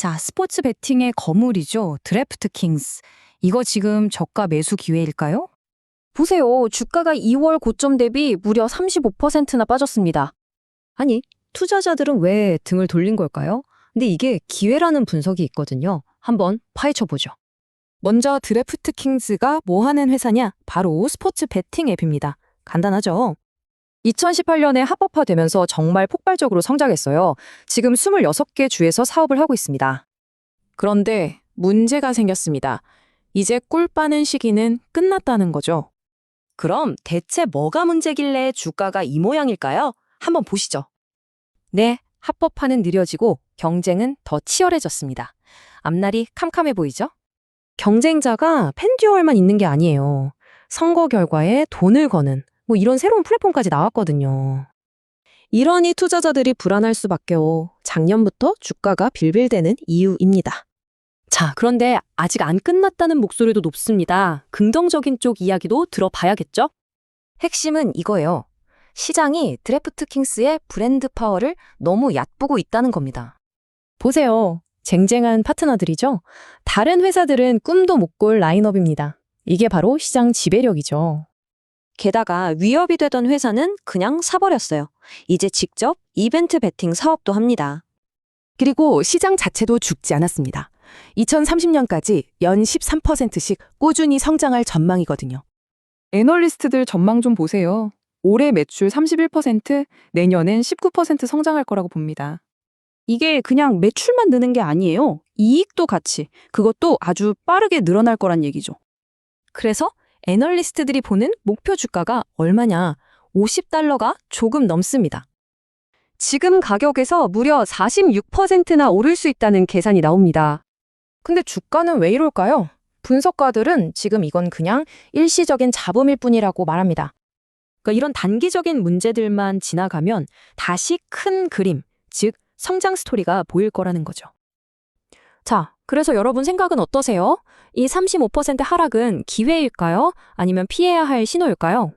자, 스포츠 베팅의 거물이죠. 드래프트 킹스. 이거 지금 저가 매수 기회일까요? 보세요. 주가가 2월 고점 대비 무려 35%나 빠졌습니다. 아니, 투자자들은 왜 등을 돌린 걸까요? 근데 이게 기회라는 분석이 있거든요. 한번 파헤쳐 보죠. 먼저 드래프트 킹스가 뭐 하는 회사냐? 바로 스포츠 베팅 앱입니다. 간단하죠? 2018년에 합법화되면서 정말 폭발적으로 성장했어요. 지금 26개 주에서 사업을 하고 있습니다. 그런데 문제가 생겼습니다. 이제 꿀 빠는 시기는 끝났다는 거죠. 그럼 대체 뭐가 문제길래 주가가 이 모양일까요? 한번 보시죠. 네, 합법화는 느려지고 경쟁은 더 치열해졌습니다. 앞날이 캄캄해 보이죠? 경쟁자가 팬듀얼만 있는 게 아니에요. 선거 결과에 돈을 거는 뭐 이런 새로운 플랫폼까지 나왔거든요. 이러니 투자자들이 불안할 수밖에요. 작년부터 주가가 빌빌대는 이유입니다. 자, 그런데 아직 안 끝났다는 목소리도 높습니다. 긍정적인 쪽 이야기도 들어봐야겠죠? 핵심은 이거예요. 시장이 드래프트 킹스의 브랜드 파워를 너무 얕보고 있다는 겁니다. 보세요. 쟁쟁한 파트너들이죠? 다른 회사들은 꿈도 못 꿀 라인업입니다. 이게 바로 시장 지배력이죠. 게다가 위협이 되던 회사는 그냥 사버렸어요. 이제 직접 이벤트 베팅 사업도 합니다. 그리고 시장 자체도 죽지 않았습니다. 2030년까지 연 13%씩 꾸준히 성장할 전망이거든요. 애널리스트들 전망 좀 보세요. 올해 매출 31%, 내년엔 19% 성장할 거라고 봅니다. 이게 그냥 매출만 느는 게 아니에요. 이익도 같이. 그것도 아주 빠르게 늘어날 거란 얘기죠. 그래서 애널리스트들이 보는 목표 주가가 얼마냐? 50달러가 조금 넘습니다. 지금 가격에서 무려 46%나 오를 수 있다는 계산이 나옵니다. 근데 주가는 왜 이럴까요? 분석가들은 지금 이건 그냥 일시적인 잡음일 뿐이라고 말합니다. 그러니까 이런 단기적인 문제들만 지나가면 다시 큰 그림, 즉 성장 스토리가 보일 거라는 거죠. 자, 그래서 여러분 생각은 어떠세요? 이 35% 하락은 기회일까요? 아니면 피해야 할 신호일까요?